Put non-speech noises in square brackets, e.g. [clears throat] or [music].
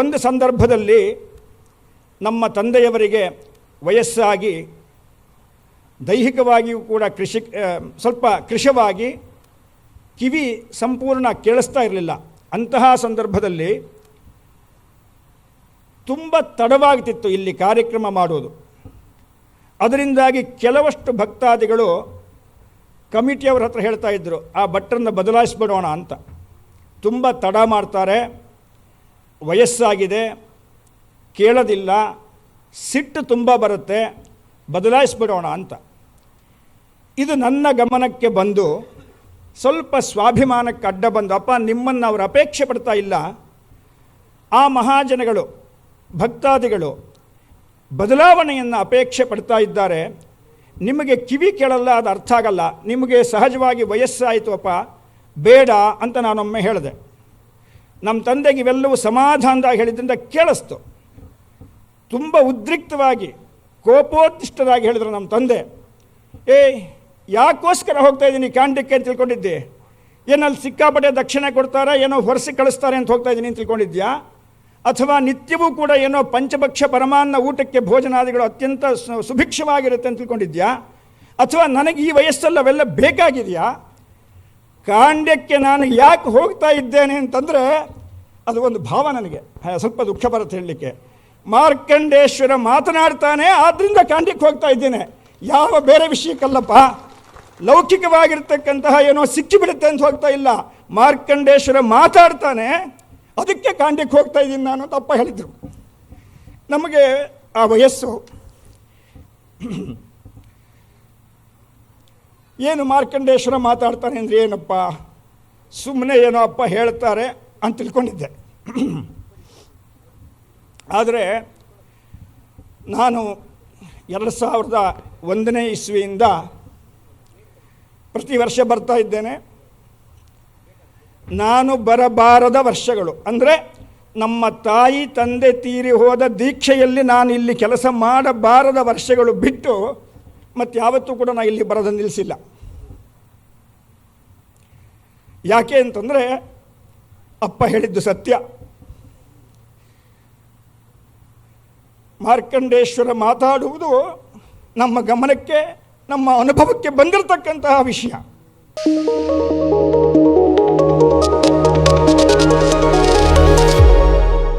ಒಂದು ಸಂದರ್ಭದಲ್ಲಿ ನಮ್ಮ ತಂದೆಯವರಿಗೆ ವಯಸ್ಸಾಗಿ, ದೈಹಿಕವಾಗಿಯೂ ಕೂಡ ಕೃಷಿ ಸ್ವಲ್ಪ ಕೃಷವಾಗಿ ಕಿವಿ ಸಂಪೂರ್ಣ ಕೇಳಿಸ್ತಾ ಇರಲಿಲ್ಲ. ಅಂತಹ ಸಂದರ್ಭದಲ್ಲಿ ತುಂಬ ತಡವಾಗ್ತಿತ್ತು ಇಲ್ಲಿ ಕಾರ್ಯಕ್ರಮ ಮಾಡೋದು ಅದರಿಂದಾಗಿ ಕೆಲವಷ್ಟು ಭಕ್ತಾದಿಗಳು ಕಮಿಟಿಯವ್ರ ಹತ್ರ ಹೇಳ್ತಾ ಇದ್ದರು ಆ ಭಟ್ರನ್ನ ಬದಲಾಯಿಸ್ಬಿಡೋಣ ಅಂತ. ತುಂಬ ತಡ ಮಾಡ್ತಾರೆ. ವಯಸ್ಸಾಗಿದೆ, ಕೇಳೋದಿಲ್ಲ, ಸಿಟ್ಟು ತುಂಬ ಬರುತ್ತೆ, ಬದಲಾಯಿಸ್ಬಿಡೋಣ ಅಂತ. ಇದು ನನ್ನ ಗಮನಕ್ಕೆ ಬಂದು ಸ್ವಲ್ಪ ಸ್ವಾಭಿಮಾನಕ್ಕೆ ಅಡ್ಡ ಬಂದು, ಅಪ್ಪ, ನಿಮ್ಮನ್ನು ಅವರು ಅಪೇಕ್ಷೆ ಪಡ್ತಾ ಇಲ್ಲ. ಆ ಮಹಾಜನಗಳು, ಭಕ್ತಾದಿಗಳು ಬದಲಾವಣೆಯನ್ನು ಅಪೇಕ್ಷೆ ಪಡ್ತಾ ಇದ್ದಾರೆ. ನಿಮಗೆ ಕಿವಿ ಕೇಳಲ್ಲ, ಅದು ಅರ್ಥ ಆಗಲ್ಲ. ನಿಮಗೆ ಸಹಜವಾಗಿ ವಯಸ್ಸಾಯಿತು, ಅಪ್ಪ. ಬೇಡ ಅಂತ ನಾನೊಮ್ಮೆ ಹೇಳಿದೆ. ನಮ್ಮ ತಂದೆಗೆ ಇವೆಲ್ಲವೂ ಸಮಾಧಾನದಾಗ ಹೇಳಿದ್ರಿಂದ ಕೇಳಿಸ್ತು. ತುಂಬ ಉದ್ರಿಕ್ತವಾಗಿ ಕೋಪೋತ್ತಿಷ್ಟರಾಗಿ ಹೇಳಿದ್ರು ನಮ್ಮ ತಂದೆ. ಏ, ಯಾಕೋಸ್ಕರ ಹೋಗ್ತಾ ಇದ್ದೀನಿ ಕಾಂಡಕ್ಕೆ ಅಂತ ತಿಳ್ಕೊಂಡಿದ್ದೆ. ಏನಲ್ಲಿ ಸಿಕ್ಕಾಪಟ್ಟೆ ದಕ್ಷಿಣೆ ಕೊಡ್ತಾರಾ, ಏನೋ ಹೊರಸಿ ಕಳಿಸ್ತಾರೆ ಅಂತ ಹೋಗ್ತಾ ಇದ್ದೀನಿ ಅಂತ ತಿಳ್ಕೊಂಡಿದ್ಯಾ? ಅಥವಾ ನಿತ್ಯವೂ ಕೂಡ ಏನೋ ಪಂಚಭಕ್ಷ ಪರಮಾನ್ನ ಊಟಕ್ಕೆ ಭೋಜನಾದಿಗಳು ಅತ್ಯಂತ ಸುಭಿಕ್ಷವಾಗಿರುತ್ತೆ ಅಂತ ತಿಳ್ಕೊಂಡಿದ್ಯಾ? ಅಥವಾ ನನಗೆ ಈ ವಯಸ್ಸಲ್ಲಿ ಅವೆಲ್ಲ ಬೇಕಾಗಿದೆಯಾ? ಕಾಂಡ್ಯಕ್ಕೆ ನಾನು ಯಾಕೆ ಹೋಗ್ತಾ ಇದ್ದೇನೆ ಅಂತಂದರೆ ಅದು ಒಂದು ಭಾವ ನನಗೆ. ಸ್ವಲ್ಪ ದುಃಖ ಬರುತ್ತೆ ಹೇಳಲಿಕ್ಕೆ. ಮಾರ್ಕಂಡೇಶ್ವರ ಮಾತನಾಡ್ತಾನೆ ಆದ್ದರಿಂದ ಕಾಂಡ್ಯಕ್ಕೆ ಹೋಗ್ತಾ ಇದ್ದೇನೆ. ಯಾವ ಬೇರೆ ವಿಷಯಕ್ಕಲ್ಲಪ್ಪ. ಲೌಕಿಕವಾಗಿರ್ತಕ್ಕಂತಹ ಏನೋ ಸಿಕ್ಕಿಬಿಡುತ್ತೆ ಅಂತ ಹೋಗ್ತಾ ಇಲ್ಲ. ಮಾರ್ಕಂಡೇಶ್ವರ ಮಾತಾಡ್ತಾನೆ, ಅದಕ್ಕೆ ಕಾಂಡ್ಯಕ್ಕೆ ಹೋಗ್ತಾ ಇದ್ದೀನಿ ನಾನು ತಪ್ಪ ಹೇಳಿದರು. ನಮಗೆ ಆ ವಯಸ್ಸು ಏನು ಮಾರ್ಕಂಡೇಶ್ವರ ಮಾತಾಡ್ತಾನೆ ಅಂದರೆ ಏನಪ್ಪ? ಸುಮ್ಮನೆ ಏನೋ ಅಪ್ಪ ಹೇಳ್ತಾರೆ ಅಂತ ತಿಳ್ಕೊಂಡಿದ್ದೆ. [clears throat] ಆದರೆ ನಾನು ಎರಡು ಸಾವಿರದ ಒಂದನೇ ಇಸ್ವಿಯಿಂದ ಪ್ರತಿ ವರ್ಷ ಬರ್ತಾ ಇದ್ದೇನೆ. ನಾನು ಬರಬಾರದ ವರ್ಷಗಳು. ಅಂದರೆ ನಮ್ಮ ತಾಯಿ ತಂದೆ ತೀರಿ ಹೋದ ದೀಕ್ಷೆಯಲ್ಲಿ ನಾನು ಇಲ್ಲಿ ಕೆಲಸ ಮಾಡಬಾರದ ವರ್ಷಗಳು ಬಿಟ್ಟು ಮತ್ತು ಯಾವತ್ತೂ ಕೂಡ ನಾನು ಇಲ್ಲಿ ಬರೋದನ್ನು ನಿಲ್ಲಿಸಿಲ್ಲ ಯಾಕೆ ಅಂತಂದರೆ ಅಪ್ಪ ಹೇಳಿದ್ದು ಸತ್ಯ. ಮಾರ್ಕಂಡೇಶ್ವರ ಮಾತಾಡುವುದು ನಮ್ಮ ಗಮನಕ್ಕೆ ನಮ್ಮ ಅನುಭವಕ್ಕೆ ಬಂದಿರತಕ್ಕಂತಹ ವಿಷಯ.